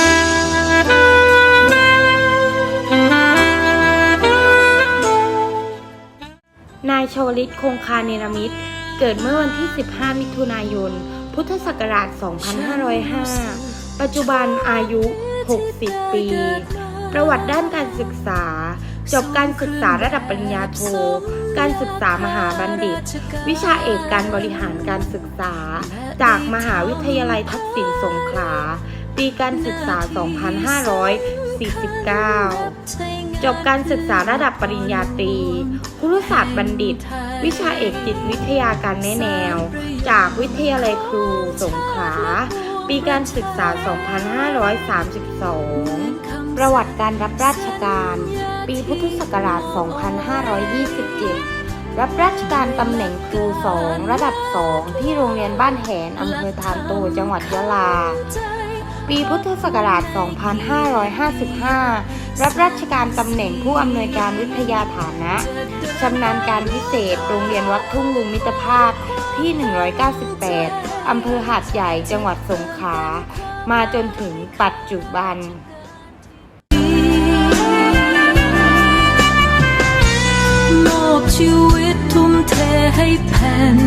นายชวลิตคงคาเนรมิตเกิดเมื่อวันที่ 15 มิถุนายน พุทธศักราช 2505 ปัจจุบันอายุ 60 ปี ประวัติด้านการศึกษา จบการศึกษาระดับปริญญาโท การศึกษามหาบัณฑิต วิชาเอกการบริหารการศึกษา จากมหาวิทยาลัยทักษิณสงขลา ปีการศึกษา 2549 จบการศึกษาระดับปริญญาตรีครุศาสตร์บัณฑิต วิชาเอกจิตวิทยาการแนแนว จากวิทยาลัยครูสงขลา ปีการศึกษา 2532 ประวัติการรับราชการ ปีพุทธศักราช 2527 รับราชการตำแหน่งครูสองระดับ2ที่โรงเรียนบ้านแหนอำเภอทานโตจังหวัดยะลา ปีพุทธศักราช 2555 รับราชการตำแหน่งผู้อำนวยการวิทยาฐานะชำนาญการพิเศษ โรงเรียนวัดทุ่งลุงมิตรภาพที่ 198 อำเภอหาดใหญ่จังหวัดสงขลามาจนถึงปัจจุบันมอบชีวิตทุ่มเทให้แผ่น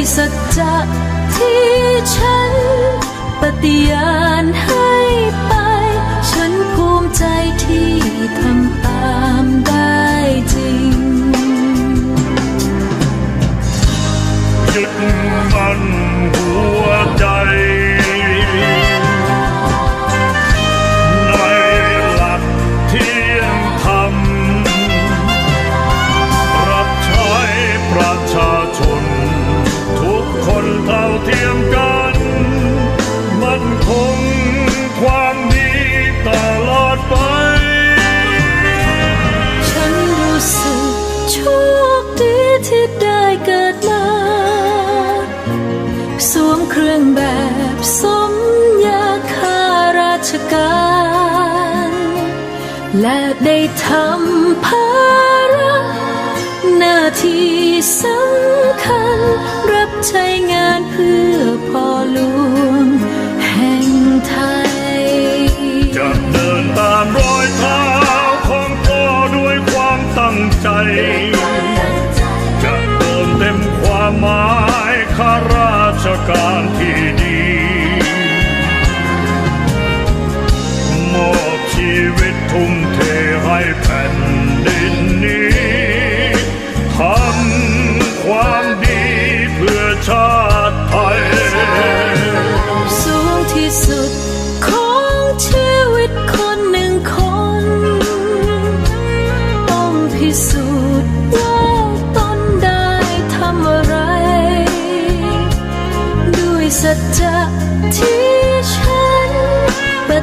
ด้วยสัจจะที่ฉัน ปฏิญาณให้ไป ฉันภูมิใจที่ทำตาม ที่ได้เกิดมา สวมเครื่องแบบสมยาข้าราชการ และได้ทำภาระหน้าที่สำคัญ รับใช้งานเพื่อพ่อหลวง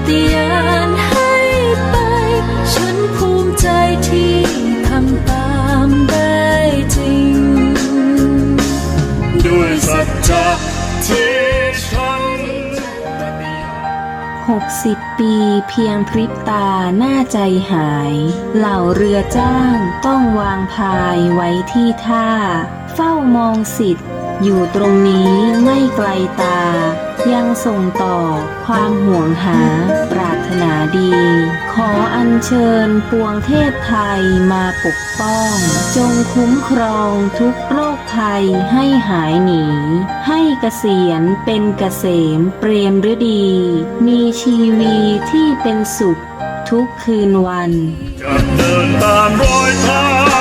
ฏิญาณให้ไป ฉันภูมิใจที่ทำตามได้จริง ด้วยสัจจะที่ฉัน60 ปีเพียงพริบตาหน้าใจหาย เหล่าเรือจ้างต้องวางพายไว้ที่ท่า เฝ้ามองสิทธิ์อยู่ตรงนี้ไม่ไกลตา ยังส่งต่อความห่วงหาปรารถนาดี ขออัญเชิญปวงเทพไทยมาปกป้อง จงคุ้มครองทุกโรคภัยให้หายหนี ให้เกษียณเป็นเกษมเปรมฤดี มีชีวีที่เป็นสุขทุกคืนวันจะเดินตามรอยเท้า